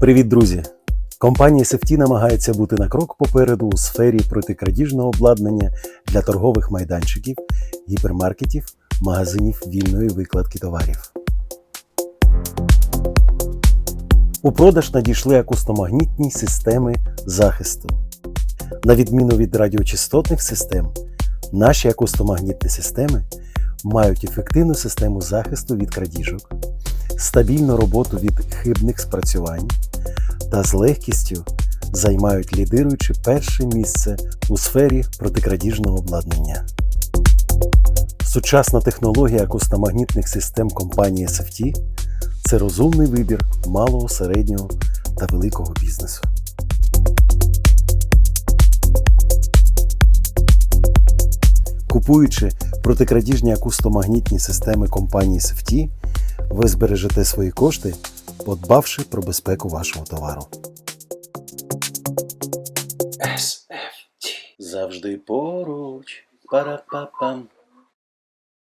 Привіт, друзі! Компанія SFT намагається бути на крок попереду у сфері протикрадіжного обладнання для торгових майданчиків, гіпермаркетів, магазинів вільної викладки товарів. У продаж надійшли акустомагнітні системи захисту. На відміну від радіочастотних систем, наші акустомагнітні системи мають ефективну систему захисту від крадіжок, стабільну роботу від хибних спрацювань та з легкістю займають лідируючи перше місце у сфері протикрадіжного обладнання. Сучасна технологія акустомагнітних систем компанії SFT – це розумний вибір малого, середнього та великого бізнесу. Купуючи протикрадіжні акустомагнітні системи компанії SFT, ви збережете свої кошти, подбавши про безпеку вашого товару. SFT. Завжди поруч. Пара-па-пам.